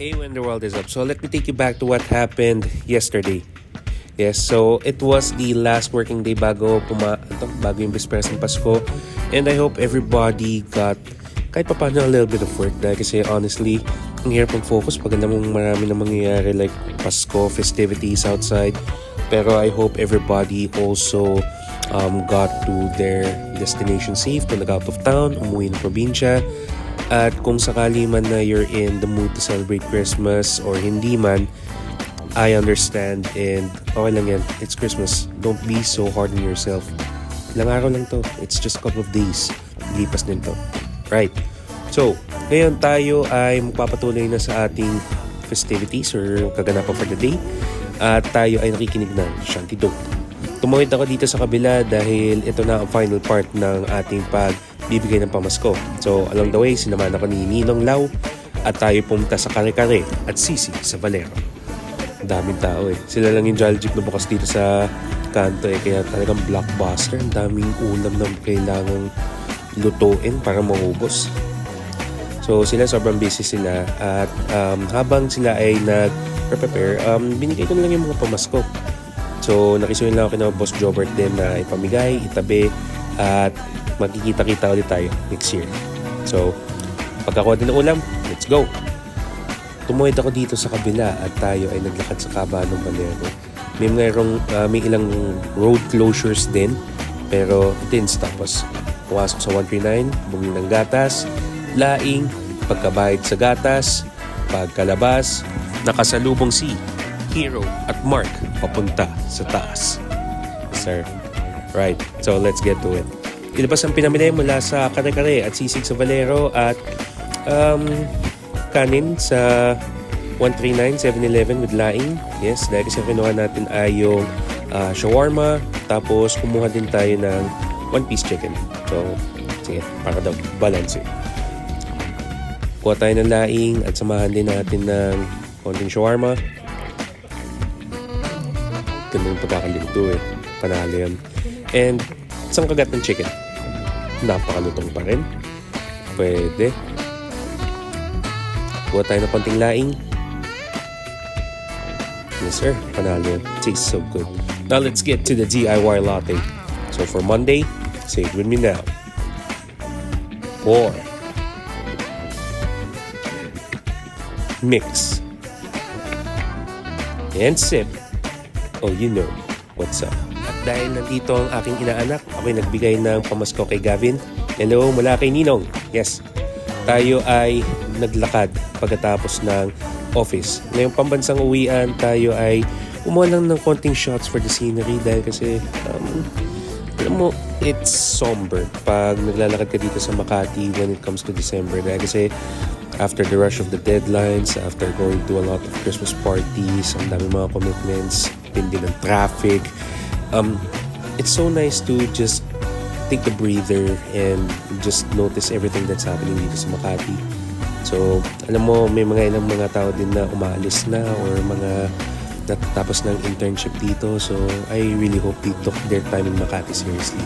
Hey, when the world is up. So let me take you back to what happened yesterday. Yes, so it was the last working day bago puma ito, bago yung Bisperas ng Pasko. And I hope everybody got kahit pa paano a little bit of work dahil kasi honestly, ang hirap ng focus pag alam mong marami na mangyayari like Pasko, festivities outside. Pero I hope everybody also um, got to their destination safe kung nag out of town, umuwi ng probinsya. At kung sakali man na you're in the mood to celebrate Christmas or hindi man, I understand and okay lang yan. It's Christmas. Don't be so hard on yourself. Ilang araw lang to. It's just a couple of days. Lipas din to. Right. So, ngayon tayo ay magpapatuloy na sa ating festivities or kaganapan for the day. At tayo ay nakikinig ng Shanty Dope. Tumawid ako dito sa kabila dahil ito na ang final part ng ating pagbibigay ng pamasko. So, along the way, sinamahan ako ni Ninong Lau at tayo pumunta sa Kare-Kare at Sisi sa Valero. Daming tao eh. Sila lang yung Jolly Jeep na bukas dito sa kanto eh. Kaya talagang blockbuster. Ang daming ulam na kailangang lutuin para maubos. So sila sobrang busy sila at um, habang sila ay nag-prepare, um, binigay ko na lang yung mga pamasko. So nakisuhin lang ako kina Boss Jobert din na ipamigay, itabi at magkikita-kita ulit tayo next year. So pagkakuha din ng ulam, let's go! Tumuwid ako dito sa kabila at tayo ay naglakad sa kaba ng Valero. May mayroong, ah, may ilang road closures din pero stop us. Pumasok sa 139, bumili ng gatas, laing, pagkabayad sa gatas, pagkalabas, nakasalubong si Hero at Mark papunta sa taas. Sir. Right. So let's get to it. Ilabas ang pinamili mula sa Kare-Kare at Sisig sa Valero at um, kanin sa 139 7-Eleven with laing. Yes, dahil kasi kinuha natin ay yung ah, shawarma. Tapos kumuha din tayo ng one-piece chicken. So, sige, para daw balance eh. Kuha tayo ng laing at samahan din natin ng konting shawarma. Ganda yung pagkakalinto eh. Panalo yan. And isang kagat ng chicken. Napakalutong pa rin. Pwede. Kuha tayo ng konting laing. Yes sir, panalo yan. Tastes so good. Now let's get to the DIY latte. So for Monday, say it with me now. Pour. Mix. And sip. Oh, you know what's up. Dahil nandito ang aking inaanak, ako'y nagbigay ng pamasko kay Gavin. Hello, mula kay Ninong. Yes, tayo ay naglakad pagkatapos ng office. Ngayong pambansang uwian, tayo ay kumuha lang ng konting shots for the scenery dahil kasi, um, alam mo, it's somber pag naglalakad ka dito sa Makati when it comes to December. Dahil kasi after the rush of the deadlines, after going to a lot of Christmas parties, ang dami mga commitments, tindi ng traffic, um, it's so nice to just take a breather and just notice everything that's happening dito sa Makati. So, alam mo, may mga ilang mga tao din na umaalis na or mga natatapos ng internship dito. So, I really hope they took their time in Makati seriously.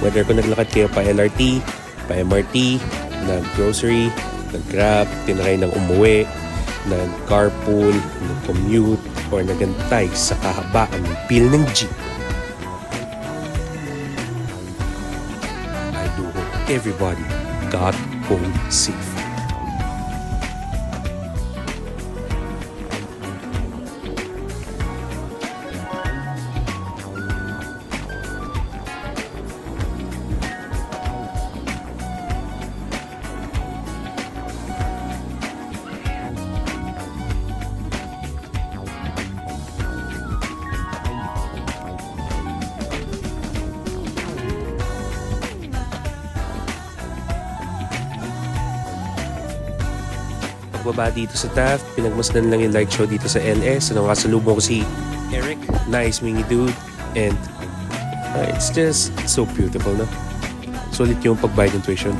Whether kung naglakad kayo pa LRT, pa MRT, nag-grocery, nag-grab, tinry ng umuwi, nag-carpool, nag-commute, or nagantay sa kahabaan ng pil ng jeep. Everybody got home safe. Pagbaba dito sa Taft, pinagmasdan lang yung light show dito sa LS. Ano kasalubong ko si Eric, nice mingy dude, and uh, it's just so beautiful, no? Sulit yung pagbayad ng tuition.